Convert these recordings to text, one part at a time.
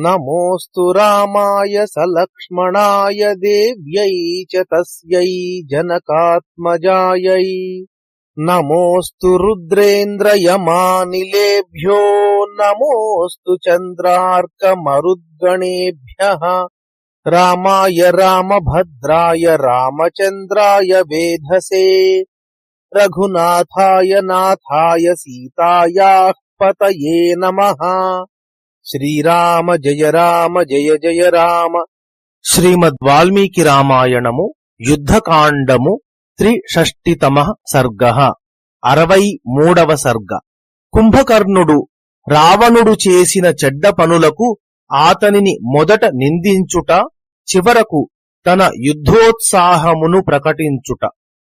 नमोऽस्तु राय स देव्यै च तस्यै जनकात्मजायै। नमोऽस्तु रुद्रेन्द्रयमानिलेभ्यो, नमोऽस्तु चन्द्रार्कमरुद्गणेभ्यः। रामाय रामभद्राय रामचन्द्राय वेधसे। रघुनाथाय नाथाय सीतायाः पतये नमः। శ్రీరామ జయ రామ జయ జయ రామ. శ్రీమద్ వాల్మీకి రామాయణము యుద్ధకాండము త్రిషష్టితమ సర్గ. అరవై మూడవ సర్గ. కుంభకర్ణుడు రావణుడు చేసిన చెడ్డ పనులకు ఆతనిని మొదట నిందించుట చివరకు తన యుద్ధోత్సాహమును ప్రకటించుట.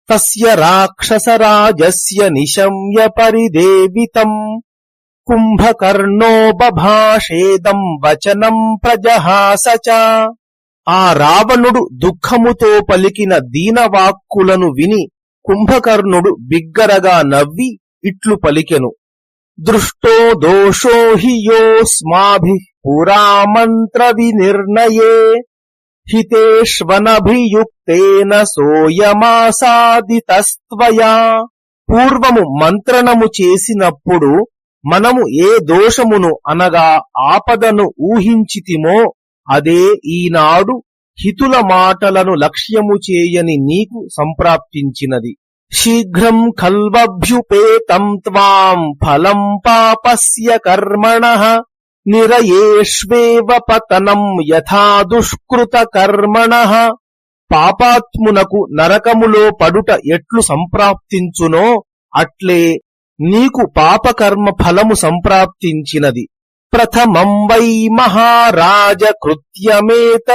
తస్య రాక్షసరాజస్య నిశమ్య పరిదేవితం. కుంభకర్ణో బభాషేదం వచనం ప్రజహాస ఆ రావణుడు దుఃఖముతో పలికిన దీనవాక్కులను విని కుంభకర్ణుడు బిగ్గరగా నవ్వి ఇట్లు పలికెను. దృష్టో దోషో హి యోస్మాభి పురామంత్ర వినిర్ణయే హితేష్వనభియుక్తేన సోయమాసాదితస్త్వయా. పూర్వము మంత్రణము చేసినప్పుడు మనము ఏ దోషమును అనగా ఆపదను ఊహించితిమో అదే ఈనాడు హితుల మాటలను లక్ష్యము చేయని నీకు సంప్రాప్తించినది. శీఘ్రం ఖల్వభ్యుపేతం త్వాం ఫలం పాపస్య కర్మణ నిరయేష్వేవ పతనం యథా దుష్కృత కర్మణ. పాపాత్మునకు నరకములో పడుట ఎట్లు సంప్రాప్తించునో అట్లే నీకు పాపకర్మ ఫలము సంప్రాప్తించినది. ప్రథమం వై మహారాజ కృత్యమేతదచింతితం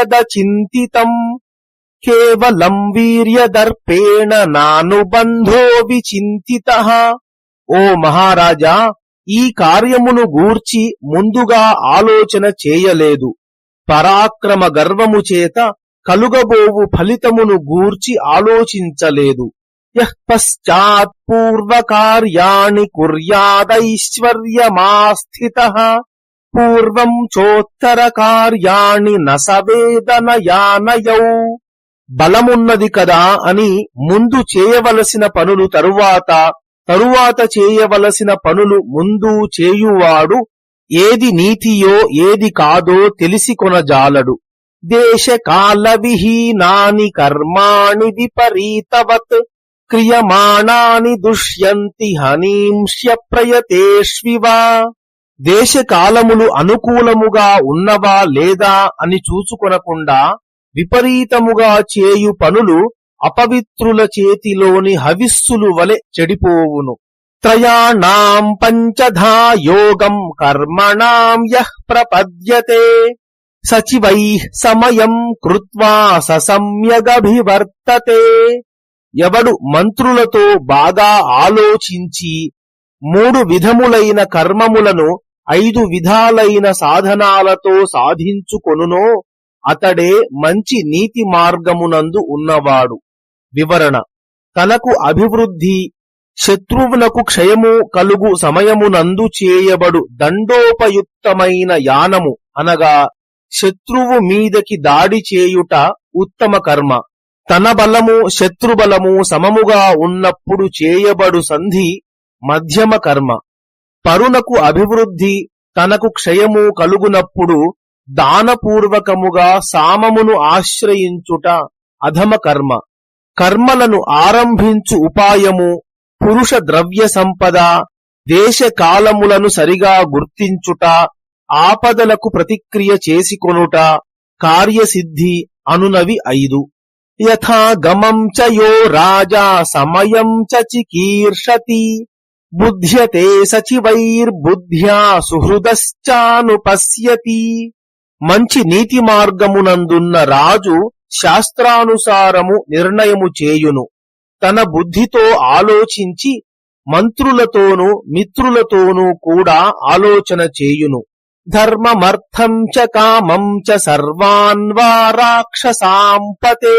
కేవలం వీర్యదర్పేణ నానుబంధో విచింతిత. ఓ మహారాజా ఈ కార్యమును గూర్చి ముందుగా ఆలోచన చేయలేదు. పరాక్రమ గర్వము చేత కలుగబోవు ఫలితమును గూర్చి ఆలోచించలేదు. యః పశ్చాత్ పూర్వకార్యాణి కుర్యాదైశ్వర్యమాస్థిత పూర్వం చోత్తర కార్యాణి నసవేదనయానయౌ బలమున్నది కదా అని ముందు చేయవలసిన పనులు తరువాత తరువాత చేయవలసిన పనులు ముందు చేయువాడు ఏది నీతియో ఏది కాదో తెలిసి కొనజాలడు దేశ కాల విహీనాని కర్మాణి విపరీతవత్ క్రియమాణాని దుష్యంతి హనీంష్య ప్రయతేష్వివ దేశకాలములు అనుకూలముగా ఉన్నవా లేదా అని చూచుకొనకుండా విపరీతముగా చేయు పనులు అపవిత్రుల చేతిలోని హవిస్సులు వలె చెడిపోవును. త్రయాణం పంచధా యోగం కర్మణాం యః ప్రపద్యతే। సచివై సమయం కృత్వా ససమ్యగభివర్తతే ఎవడు మంత్రులతో బాగా ఆలోచించి మూడు విధములైన కర్మములను ఐదు విధాలైన సాధనాలతో సాధించుకొనునో అతడే మంచి నీతి మార్గమునందు ఉన్నవాడు. వివరణ. తనకు అభివృద్ధి శత్రువునకు క్షయము కలుగు సమయమునందు చేయబడు దండోపయుక్తమైన యానము అనగా శత్రువు మీదకి దాడి చేయుట ఉత్తమ కర్మ. తన బలము శత్రుబలము సమముగా ఉన్నప్పుడు చేయబడు సంధి మధ్యమ కర్మ. పరునకు అభివృద్ధి తనకు క్షయము కలుగునప్పుడు దానపూర్వకముగా సామమును ఆశ్రయించుట అధమ కర్మ. కర్మలను ఆరంభించు ఉపాయము పురుష ద్రవ్య సంపద దేశ కాలములను సరిగా గుర్తించుట ఆపదలకు ప్రతిక్రియ చేసికొనుట కార్యసిద్ధి అనునవి ఐదు. యథా గమం చ యో రాజా సమయం చ చికీర్షతి. బుధ్యతే సచివైర్బుద్ధ్యా సుహృదశ్చానుపశ్యతి. మంచి నీతి మార్గమునందున్న రాజు శాస్త్రానుసారము నిర్ణయము చేయును. తన బుద్ధితో ఆలోచించి మంత్రులతోనూ మిత్రులతోనూ కూడా ఆలోచన చేయును. ధర్మమర్థం చ కామం చ సర్వాన్ వా రాక్షసాంపతే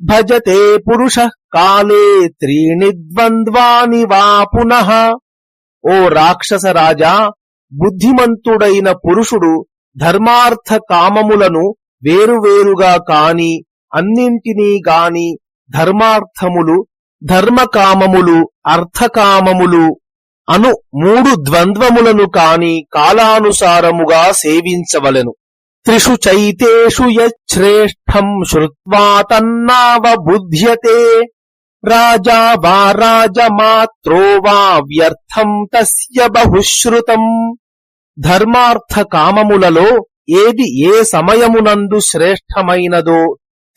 భజతే పురుష కాలే త్రీణి ద్వంద్వాని వా పునః ఓ రాక్షస రాజా బుద్ధిమంతుడైన పురుషుడు ధర్మార్థ కామములను వేరువేరుగా కాని అన్నింటినీ గాని ధర్మార్థములు ధర్మకామములు అర్థకామములు అను మూడు ద్వంద్వములను కాని కాలానుసారముగా సేవించవలెను. త్రిషు చైతేషు యశ్రేష్టం శ్రుత్వా తన్నావబుధ్యతే రాజా వా రాజమాత్రో వా వ్యర్థం తస్య బహుశ్రుతం. ధర్మార్థ కామములలో ఏది ఏ సమయమునందు శ్రేష్టమైనదో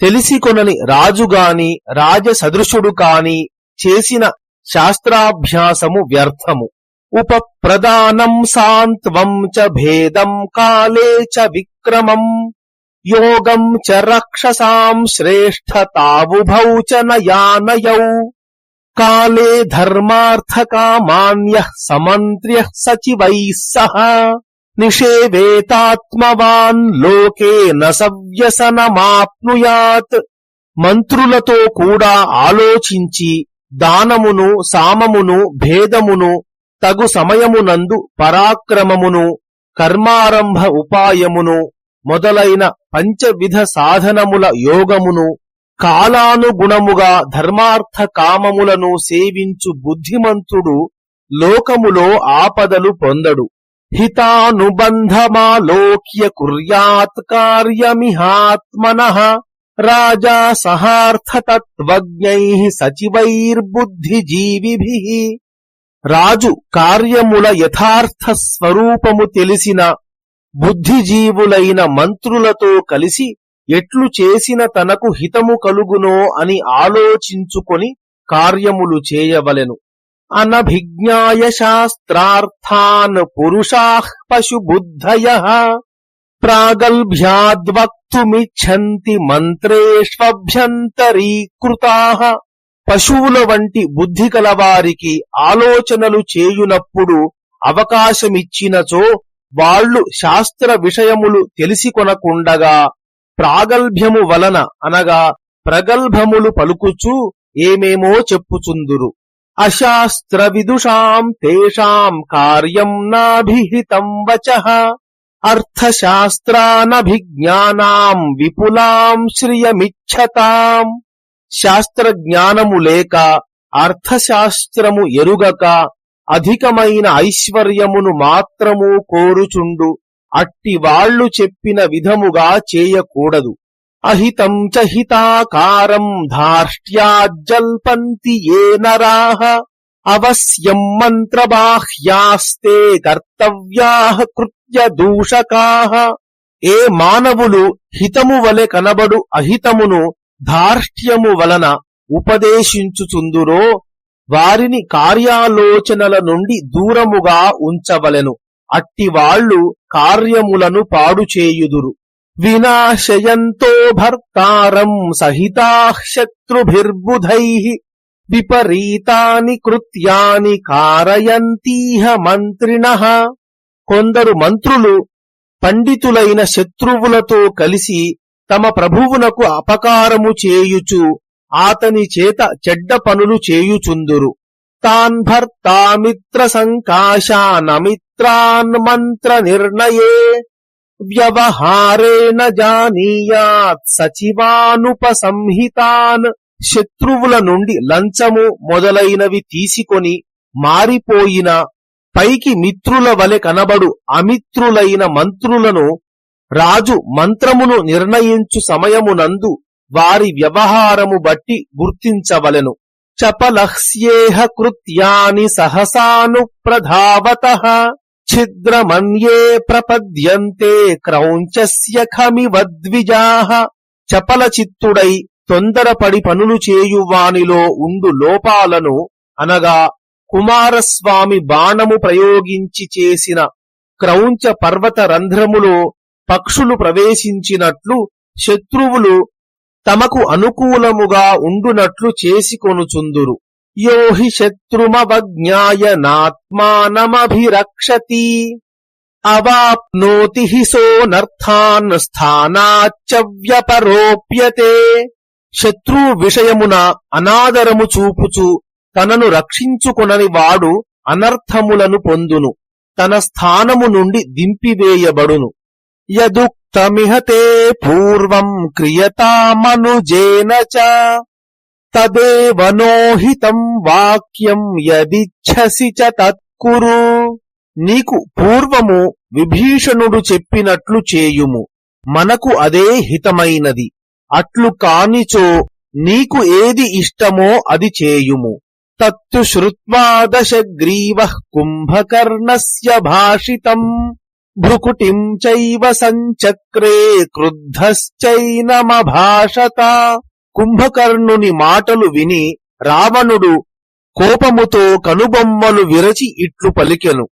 తెలిసికొనని రాజుగాని రాజసదృశుడు కాని చేసిన శాస్త్రాభ్యాసము వ్యర్థము. ఉపప్రదానం సాంత్వం చ భేదం కాలే చ విక్రమం. యోగం చ రక్షసాం శ్రేష్టతావుభౌ చ నయానయౌ. కాలే ధర్మార్థకామాన్య సమంత్ర్య సచివైः సహ నిషేవేతాత్మవాన్ లోకే న మంత్రులతో కూడా ఆలోచించి దానమును సామమును భేదమును తగు సమయమునందు పరాక్రమమును కర్మారంభ ఉపాయమును మొదలైన పంచవిధ సాధనముల యోగమును కాలానుగుణముగా ధర్మార్థ కామములను సేవించు బుద్ధిమంతుడు లోకములో ఆపదలు పొందడు. హితానుబంధమాలోక్య కుర్యాత్ కార్యమిహాత్మన రాజా సహార్థతత్వజ్ఞై సచివైర్బుద్ధిజీవిభి. రాజు కార్యముల యథార్థ స్వరూపము తెలిసిన బుద్ధిజీవులైన మంత్రులతో కలిసి ఎట్లు చేసిన తనకు హితము కలుగునో అని ఆలోచించుకొని కార్యములు చేయవలెను. అనభిజ్ఞాయ శాస్త్రార్థాన్ పురుషాః పశుబుద్ధయ. ప్రాగల్భ్యాద్వక్తుమిచ్చంతి మంత్రేష్వభ్యంతరీకృతా. పశువుల వంటి బుద్ధి కలవారికి ఆలోచనలు చేయునప్పుడు అవకాశమిచ్చినచో వాళ్ళు శాస్త్ర విషయములు తెలిసికొనకుండగా ప్రాగల్భ్యము వలన అనగా ప్రగల్భములు పలుకుచూ ఏమేమో చెప్పుచుందురు. అశాస్త్ర విదుషాం తేషాం కార్యం నాభిహితం వచ. అర్థశాస్త్రానభిజ్ఞానాం విపులాం శ్రియమిచ్చతాం. శాస్త్రజ్ఞానము లేక అర్థశాస్త్రము ఎరుగక అధికమైన ఐశ్వర్యమును మాత్రము కోరుచుండు అట్టి వాళ్ళు చెప్పిన విధముగా చేయకూడదు. అహితం చ హితాకారం ధార్ష్ట్యాజ్జల్పంతి ఏ నరాహ అవశ్యం మంత్రబాహ్యాస్తే కర్తవ్యా కృత్య దూషకా. ఏ మానవులు హితము వలె కనబడు అహితమును ధార్ష్ట్యము వలన ఉపదేశించుచుందురో వారిని కార్యాలోచనల నుండి దూరముగా ఉంచవలెను. అట్టివాళ్ళు కార్యములను పాడు చేయుదురు వినాశయంతో భర్తారం సహితాశత్రుభిర్బుధై విపరీతాని కృత్యాని కారయంతీహ మంత్రిణ. కొందరు మంత్రులు పండితులైన శత్రువులతో కలిసి తమ ప్రభువునకు అపకారము చేయుచు ఆతని చేత చెడ్డ పనులు చేయుచుందురు. తాన్ భర్తామిత్ర సంకాశానమిత్రాన్ మంత్ర నిర్ణయే. వ్యవహారేణ జానీయాత్ సచివానుపసంహితాన్. శత్రువుల నుండి లంచము మొదలైనవి తీసుకొని మారిపోయిన పైకి మిత్రుల వలె కనబడు అమిత్రులైన మంత్రులను రాజు మంత్రమును నిర్ణయించు సమయమునందు వారి వ్యవహారము బట్టి గుర్తించవలెను. చపలహ్స్యేహ కృత్యాని సహసాను ప్రధావత ఛిద్రమన్యే ప్రపద్యంతే క్రౌంచస్య ఖమివద్విజాః చపల చిత్తుడై తొందరపడి పనులు చేయువానిలో ఉండు లోపాలను అనగా కుమారస్వామి బాణము ప్రయోగించి చేసిన క్రౌంచ పర్వత రంధ్రములో పక్షులు ప్రవేశించినట్లు శత్రువులు తమకు అనుకూలముగా ఉండునట్లు చేసుకొనుచుందురు. యోహి శత్రుమవజ్ఞాయ నాత్మానమభిరక్షతి. అవాప్నోతి సో సోనర్థాన్ స్థానాచ్చ వ్యపరోప్యతే. శత్రువు విషయమున అనాదరము చూపుచు తనను రక్షించుకొనని వాడు అనర్థములను పొందును. తన స్థానము నుండి దింపివేయబడును. యదుక్తమిహతే పూర్వం క్రియతామనుజేన చ. తదేవ వాక్యం యదిచ్ఛసి చ తత్కురు. నీకు పూర్వము విభీషణుడు చెప్పినట్లు చేయుము. మనకు అదే హితమైనది. అట్లు కానిచో నీకు ఏది ఇష్టమో అది చేయుము. తత్తు శ్రుత్వా దశగ్రీవ కుంభకర్ణస్య భాషితం. భృకుటిం చైవ సంచక్రే క్రుద్ధశ్చైనమభాషత. కుంభకర్ణుని మాటలు విని రావణుడు కోపముతో కనుబొమ్మలు విరచి ఇట్లు పలికెను.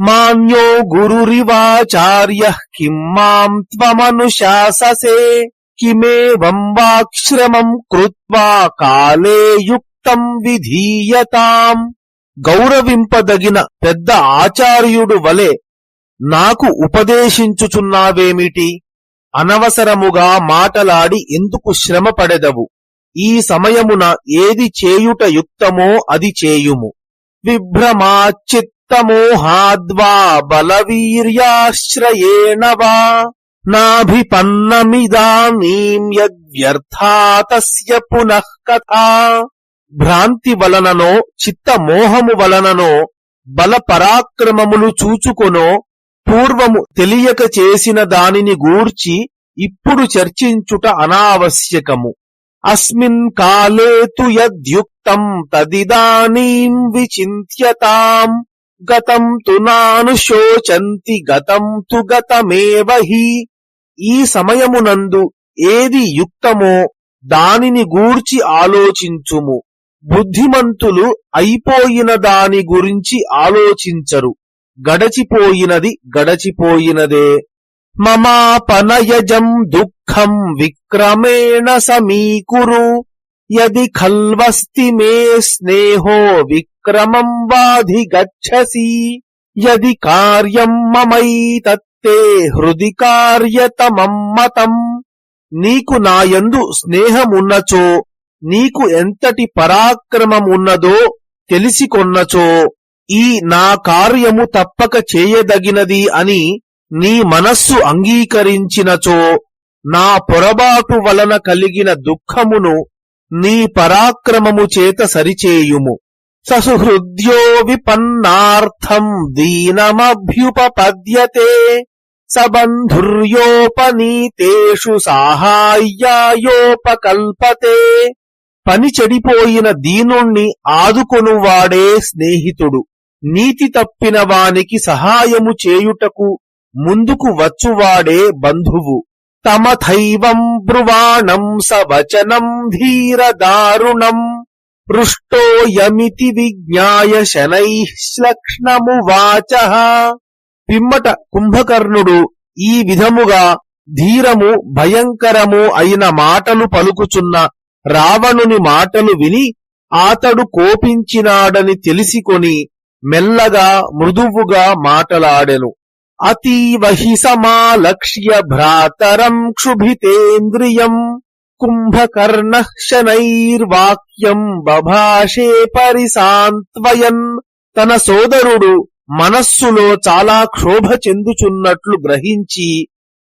మాన్యో గురురివాచార్య కిం మాం త్వమనుశాససే. కిమేవం వాక్శ్రమం కృత్వా కాలే యుక్తం విధీయతాం గౌరవింపదగిన పెద్ద ఆచార్యుడు వలె నాకు ఉపదేశించుచున్నావేమిటి? అనవసరముగా మాటలాడి ఎందుకు శ్రమ పడెదవు? ఈ సమయమున ఏది చేయుట యుక్తమో అది చేయుము. విభ్రమాచిత్తమోహాద్వా బలవీర్యాశ్రయేణ నాభిపన్నమిదానీం యద్వ్యర్థా తస్య పునః కథా. భ్రాంతి వలననో చిత్తమోహము వలననో బల పరాక్రమములు చూచుకొనో పూర్వము తెలియక చేసిన దానిని గూర్చి ఇప్పుడు చర్చించుట అనావశ్యకము. అస్మిన్ కాలే తు యద్యుక్తం తదిదానీం విచింత్యతాం. గతం తు నానుశోచంతి గతం తు గతమేవ హి. ఈ సమయమునందు ఏది యుక్తమో దానిని గూర్చి ఆలోచించుము. బుద్ధిమంతులు అయిపోయిన దాని గురించి ఆలోచించరు. గడచిపోయినది గడచిపోయినదే. మమాపనయజం దుఃఖం విక్రమేణ సమీకురు. యది ఖల్వస్తి మే స్నేహో విక్రమం వాధి గచ్చసి యది కార్యం మమైతత్తే హృది కార్యతమం మతం నీకు నాయందు స్నేహమున్నచో నీకు ఎంతటి పరాక్రమమున్నదో తెలిసికొన్నచో ఈ నా కార్యము తప్పక చేయదగినది అని నీ మనస్సు అంగీకరించినచో నా పొరబాటు వలన కలిగిన దుఃఖమును నీ పరాక్రమము చేత సరిచేయుము. ససుహృద్యో విపన్నార్థం దీనమభ్యుపపద్యతే. సబంధుర్యోపనీతేషు సాహాయ్యాయోపకల్పతే. పని చెడిపోయిన దీనుణ్ణి ఆదుకొనువాడే స్నేహితుడు. నీతి తప్పిన వానికి సహాయము చేయుటకు ముందుకు వచ్చువాడే బంధువు. తమథైవం బ్రువాణం సవచనం ధీరదారుణం పృష్టోయమితి విజ్ఞాయ శనైశ్లక్ష్ణమువాచ పిమ్మట కుంభకర్ణుడు ఈ విధముగా ధీరము భయంకరము అయిన మాటలు పలుకుచున్న రావణుని మాటలు విని ఆతడు కోపించినాడని తెలిసికొని మెల్లగా మృదువుగా మాటలాడెను. అతీవ హి సమాలక్ష్య భ్రాతరం క్షుభితేంద్రియం కుంభకర్ణ శనైర్వాక్యం బభాషే పరిసాంత్వయన్ తన సోదరుడు మనస్సులో చాలా క్షోభ చెందుచున్నట్లు గ్రహించి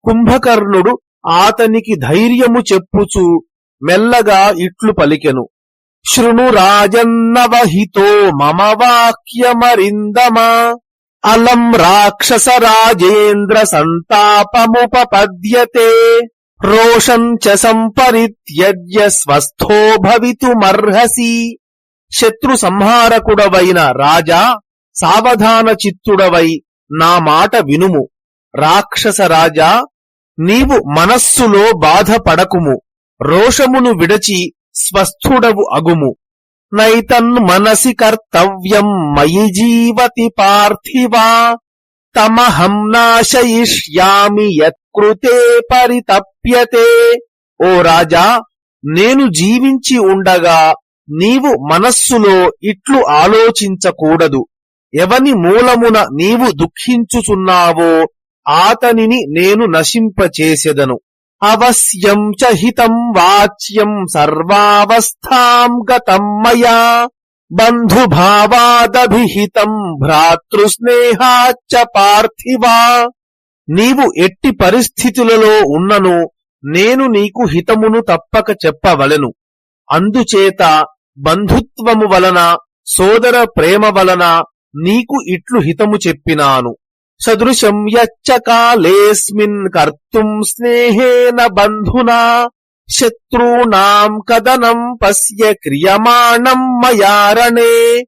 కుంభకర్ణుడు ఆతనికి ధైర్యము చెప్పుచు మెల్లగా ఇట్లు పలికెను. శృణు రాజన్నవహితో మమ వాక్యమరిందమా? అలం రాక్షస రాజేంద్ర సంతాపముపపద్యతే. రోషం చ సంపరిత్యజ్య స్వస్థో భవితుమర్హసి. శత్రు సంహారకుడవైన రాజా సావధాన చిత్తుడవై నా మాట వినుము. రాక్షస రాజా నీవు మనస్సులో బాధపడకుము. రోషమును విడచి స్వస్థుడవు అగుము. నైతన్ మనసి కర్తవ్యం మయి జీవతి పార్థివా తమహం నాశయిష్యామి యత్కృతే పరితప్యతే. ఓ రాజా నేను జీవించి ఉండగా నీవు మనస్సులో ఇట్లు ఆలోచించకూడదు. ఎవని మూలమున నీవు దుఃఖించుచున్నావో ఆతనిని నేను నశింపచేసెదను. అవశ్యం చ హితం వాచ్యం సర్వావస్థాం గతం మయా బంధుభావాదభిహితం భ్రాతృస్నేహాచ్చ పార్థివా నీవు ఎట్టి పరిస్థితులలో ఉన్నను నేను నీకు హితమును తప్పక చెప్పవలెను. అందుచేత బంధుత్వము వలన సోదర ప్రేమ వలన నీకు ఇట్లు హితము చెప్పినాను. సదృశం యచ్చ కాలేస్మిన్ కర్తుం స్నేహేన బంధునా శత్రూణాం కదనం పశ్య క్రియమాణం మయారణే.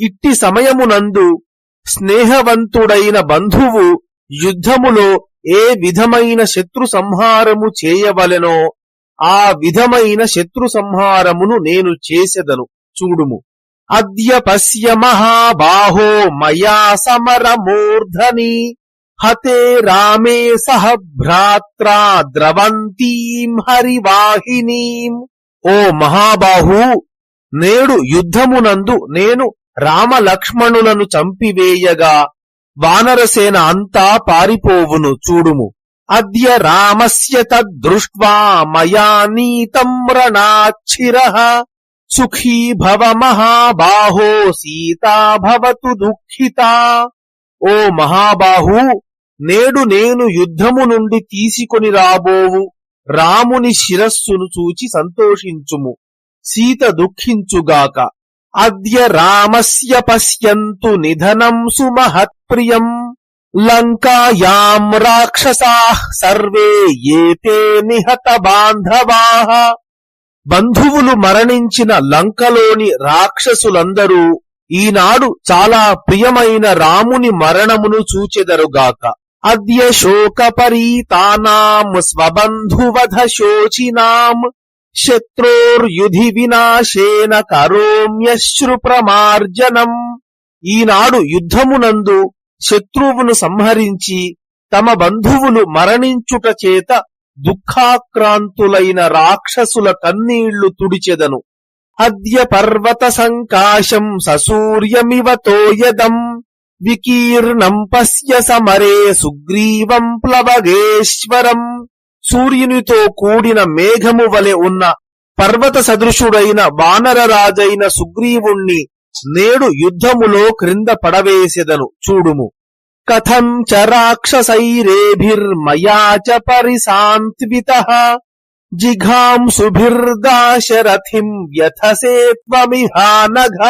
ఇట్టి సమయమునందు స్నేహవంతుడైన బంధువు యుద్ధములో ఏ విధమైన శత్రు సంహారము చేయవలెనో ఆ విధమైన శత్రు సంహారమును నేను చేసెదను. చూడుము. అద్య పశ్య మహాబాహో మయా సమరమూర్ధని హతే రామే సహ భ్రాత్రా ద్రవంతీం హరివాహినీం ఓ మహాబాహు నేడు యుద్ధమునందు నేను రామలక్ష్మణులను చంపివేయగా వానరసేన అంతా పారిపోవును చూడుము। అద్య రామస్య తద్దృష్ట్వా మయా నీతం రణాక్షిర సుఖీ భవ మహాబాహో సీతా భవతు దుఃఖిత ఓ మహాబాహు నేడు నేను యుద్ధము నుండి తీసుకొని రాబోవు. రాముని శిరస్సును చూచి సంతోషించుము. సీత దుఃఖించుగాక. అద్య రామస్య పశ్యంతు నిధనం సుమహత్ప్రియం. లంకాయాం రాక్షసా సర్వే ఏతే నిహత బాంధవాః। బంధువులు మరణించిన లంకలోని రాక్షసులందరూ ఈనాడు చాలా ప్రియమైన రాముని మరణమును చూచెదరుగాక. అద్య శోకపరీతానాం స్వబంధువధ శోచినాం శత్రోర్యుధి వినాశేన కరోమ్యశ్రు ప్రమార్జనం ఈనాడు యుద్ధమునందు శత్రువును సంహరించి తమ బంధువులు మరణించుట చేత దుఃఖాక్రాంతులైన రాక్షసుల కన్నీళ్ళు తుడిచెదను. అద్య పర్వత సంకాశం ససూర్యమివ తోయదం. వికీర్ణం పశ్య సమరే సుగ్రీవం ప్లవగేశ్వరం. సూర్యునితో కూడిన మేఘము వలె ఉన్న పర్వత సదృశుడైన వానరరాజైన సుగ్రీవుణ్ణి నేడు యుద్ధములో క్రింద పడవేసెదను. చూడుము. కథం చ రాక్షసైరేభిర్మయా చ పరిశాంత్విత. జిఘాంసుభిర్దాశరథిం వ్యథసే త్వమిహానఘ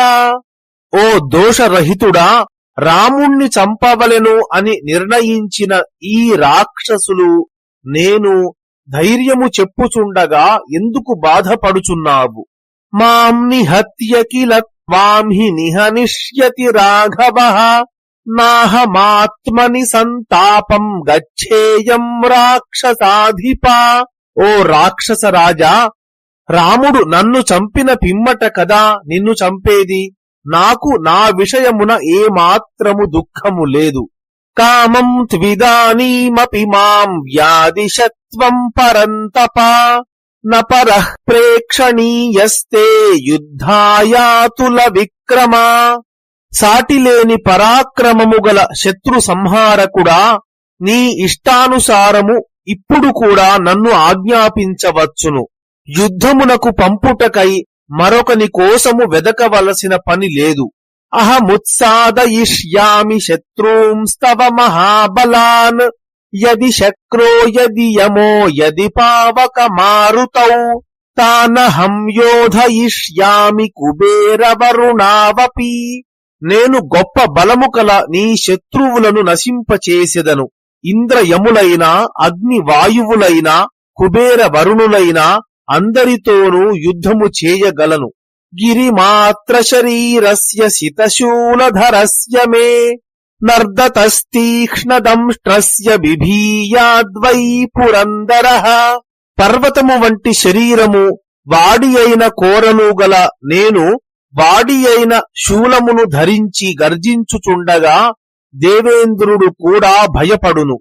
ఓ దోషరహితుడా రాముణ్ణి చంపవలెను అని నిర్ణయించిన ఈ రాక్షసులు నేను ధైర్యము చెప్పుచుండగా ఎందుకు బాధపడుచున్నావు? మాం నిహత్య కిల త్వాం హి నిహనిష్యతి రాఘవ. నాహమాత్మని సంతాపం గచ్చేయం రాక్షసాధిపా. ఓ రాక్షస రాజా రాముడు నన్ను చంపిన పిమ్మట కదా నిన్ను చంపేది? నాకు నా విషయమున ఏమాత్రము దుఃఖము లేదు. కామం త్విదానీమపి మాం వ్యాదిశత్వం పరంతప. నపర ప్రేక్షణీయస్తే యుద్ధాయాతుల విక్రమా. సాటిలేని పరాక్రమము గల శత్రు సంహారకుడా నీ ఇష్టానుసారము ఇప్పుడు కూడా నన్ను ఆజ్ఞాపించవచ్చును. యుద్ధమునకు పంపుటకై మరొకని కోసము వెదకవలసిన పని లేదు. అహముత్సాదయిష్యామి శత్రూంస్తవ మహాబలాన్ యది శక్రో యది యమో యది పావక మారుతౌ తానహం యోధయిష్యామి కుబేరవరుణావపి నేను గొప్ప బలము కల నీ శత్రువులను నశింపచేసెదను. ఇంద్రయములైన అగ్ని వాయువులైన కుబేర వరుణులైన అందరితోనూ యుద్ధము చేయగలను. గిరిమాత్ర శరీరస్య శితశూలధరస్య మే నర్దతస్తీక్ష్ణదంష్ట్రస్య బిభీయాద్వై పురందర పర్వతము వంటి శరీరము వాడి అయిన కోరను గల నేను వాడి అయిన శూలమును ధరించి గర్జించుచుండగా దేవేంద్రుడు కూడా భయపడును.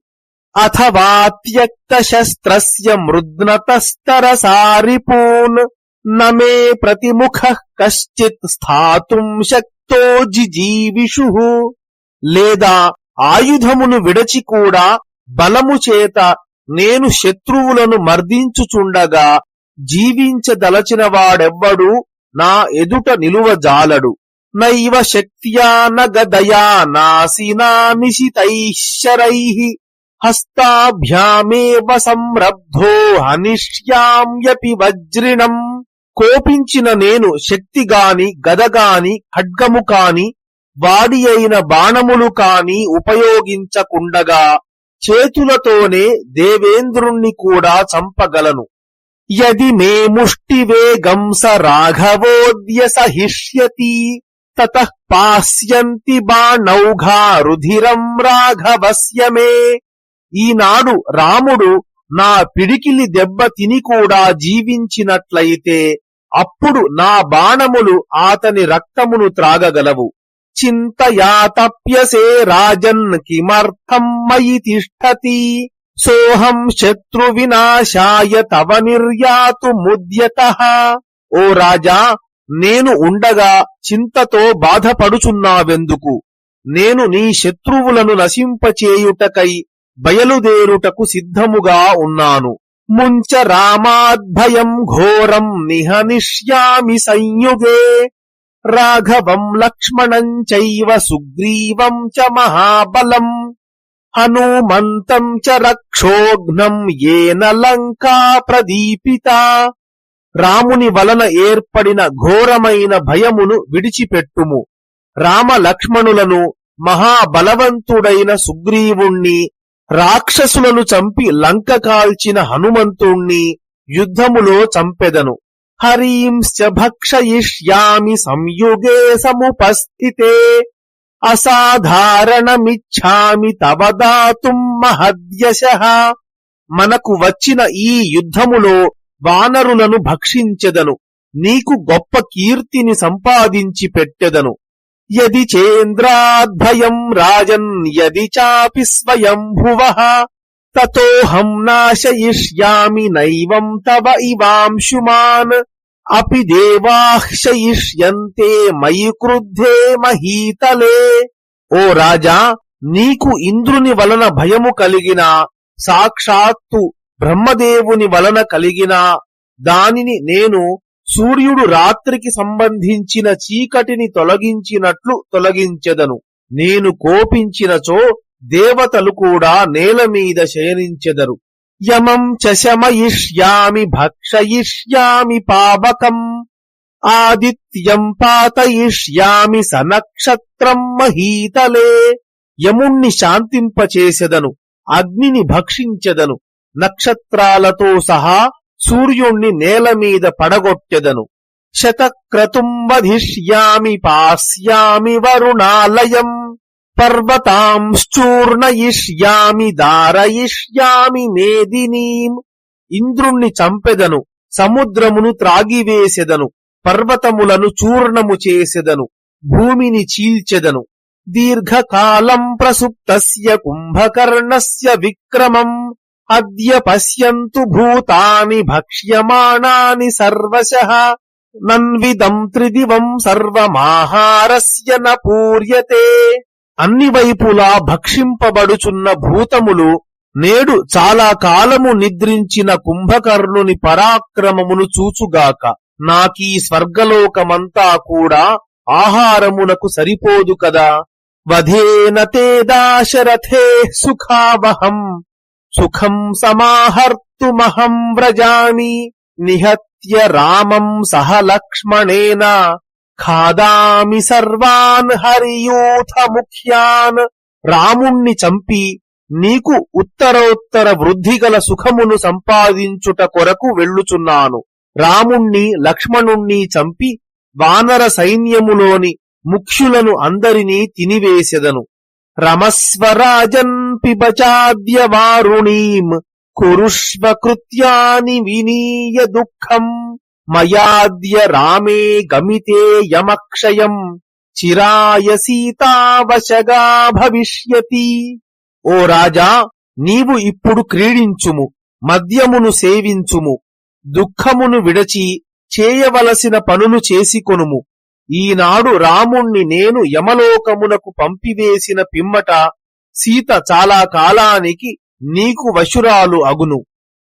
అథవాత్యక్త శస్త్రస్య మృద్నతస్తరసారిపూన్ నమే ప్రతిముఖ కశ్చిత్ స్థాతుం శక్తో జిజీవిషు. లేదా ఆయుధమును విడచి కూడా బలము చేత నేను శత్రువులను మర్దించుచుండగా జీవించదలచిన వాడెవ్వడు నా ఎదుట నిలువజాలడు నైవ శక్త్యా న గదయా నాసినా నిశితైశ్చరైః. హస్తాభ్యామేవ సంరబ్ధో హనిష్యామ్యపి వజ్రిణం. కోపించిన నేను శక్తిగాని గదగాని ఖడ్గము కాని వాడి అయిన బాణములు కాని ఉపయోగించకుండగా చేతులతోనే దేవేంద్రుణ్ణి కూడా చంపగలను. యది మే ముష్టివేగం స రాఘవోద్య సహిష్యతి తతః పాస్యంతి బాణౌఘా రుధిరం రాఘవస్య మే ఈనాడు రాముడు నా పిడికిలి దెబ్బ తిని కూడా జీవించినట్లయితే అప్పుడు నా బాణములు ఆతని రక్తమును త్రాగగలవు. చింతయా తప్యసే రాజన్ కిమర్థం మయి తిష్టతి. సోహం శత్రు వినాశాయ తవ నిర్యాతు ముద్యత. ఓ రాజా నేను ఉండగా చింతతో బాధపడుచున్నావెందుకు? నేను నీ శత్రువులను నశింపచేయుటకై బయలుదేరుటకు సిద్ధముగా ఉన్నాను. ముంచ రామాద్భయం ఘోరం నిహనిష్యామి సంయుగే. రాఘవం లక్ష్మణం చైవ సుగ్రీవం చ మహాబలం. హనుమంతం చ రక్షోఘ్నం ఏన లంకా ప్రదీపిత. రాముని వలన ఏర్పడిన ఘోరమైన భయమును విడిచిపెట్టుము. రామ లక్ష్మణులను మహాబలవంతుడైన సుగ్రీవుణ్ణి రాక్షసులను చంపి లంక కాల్చిన హనుమంతుణ్ణి యుద్ధములో చంపెదను. హరీంశ్చ భక్షయిష్యామి సంయుగే సముపస్థితే. అసాధారణమిచ్చామి తవ దాతుం మహద్యశ. మనకు వచ్చిన ఈ యుద్ధములో వానరులను భక్షించెదను. నీకు గొప్ప కీర్తిని సంపాదించి పెట్టెదను. యది చేంద్రాద్భయం రాజన్ యది చాపి స్వయంభువ. తతోహం నాశయిష్యామి నైవం తవ ఇవాంశుమాన్. అపి దేవాశయిష్యంతే మయి క్రుద్ధే మహీతలే. ఓ రాజా నీకు ఇంద్రుని వలన భయము కలిగిన సాక్షాత్తు బ్రహ్మదేవుని వలన కలిగిన దానిని నేను సూర్యుడు రాత్రికి సంబంధించిన చీకటిని తొలగించినట్లు తొలగించెదను. నేను కోపించినచో దేవతలు కూడా నేల మీద శయనించెదరు. యమం చ శమయిష్యామి భక్షయిష్యామి పావకం. ఆదిత్యం పాతయిష్యామి సనక్షత్రం మహీతలే. యముణ్ణి శాంతింపచేసెదను అగ్నిని భక్షించెదను నక్షత్రాలతో సహా సూర్యుణ్ణి నేల మీద పడగొట్టెదను. శతక్రతుం వధిష్యామి పాస్యామి వరుణాలయం. పర్వతాంశ్చూర్ణయిష్యామి దారయిష్యామి మేదినీం ఇంద్రుణ్ణి చంపెదను సముద్రమును త్రాగివేసెదను పర్వతములను చూర్ణము చేసెదను భూమిని చీల్చెదను. దీర్ఘకాలం ప్రసుప్తస్య కుంభకర్ణస్య విక్రమం అద్య పశ్యంతు భూతాని భక్ష్యమాణాని సర్వశ నన్విదం త్రిదివం సర్వమాహారస్య న పూర్యతే. అన్ని వైపులా భక్షింపబడుచున్న భూతములు నేడు చాలా కాలము నిద్రించిన కుంభకర్ణుని పరాక్రమమును చూచుగాక నాకీ స్వర్గలోకమంతా కూడా ఆహారమునకు సరిపోదు కదా. వధేన తే దాశరథే సుఖావహం. సుఖం సమాహర్తుమహం వ్రజామి. నిహత్య రామం సహ లక్ష్మణేన. ఖాదామి సర్వాన్ హరియూథ ముఖ్యాన్ రాముణ్ణి చంపి నీకు ఉత్తరోత్తర వృద్ధిగల సుఖమును సంపాదించుట కొరకు వెళ్ళుచున్నాను రాముణ్ణి లక్ష్మణుణ్ణి చంపి వానర సైన్యములోని ముఖ్యులను అందరినీ తినివేసెదను రమస్వరాజన్ పిబచాద్య వారుణీం కురుష్వ కృత్యాని వినీయ దుఃఖం మయాద్య రామే గమితే యమక్షయం చిరాయ సీతావశగా భవిష్యతి. ఓ రాజా నీవు ఇప్పుడు క్రీడించుము మద్యమును సేవించుము దుఃఖమును విడచి చేయవలసిన పనులు చేసికొనుము. ఈనాడు రాముణ్ణి నేను యమలోకమునకు పంపివేసిన పిమ్మట సీత చాలా కాలానికి నీకు వశురాలు అగును.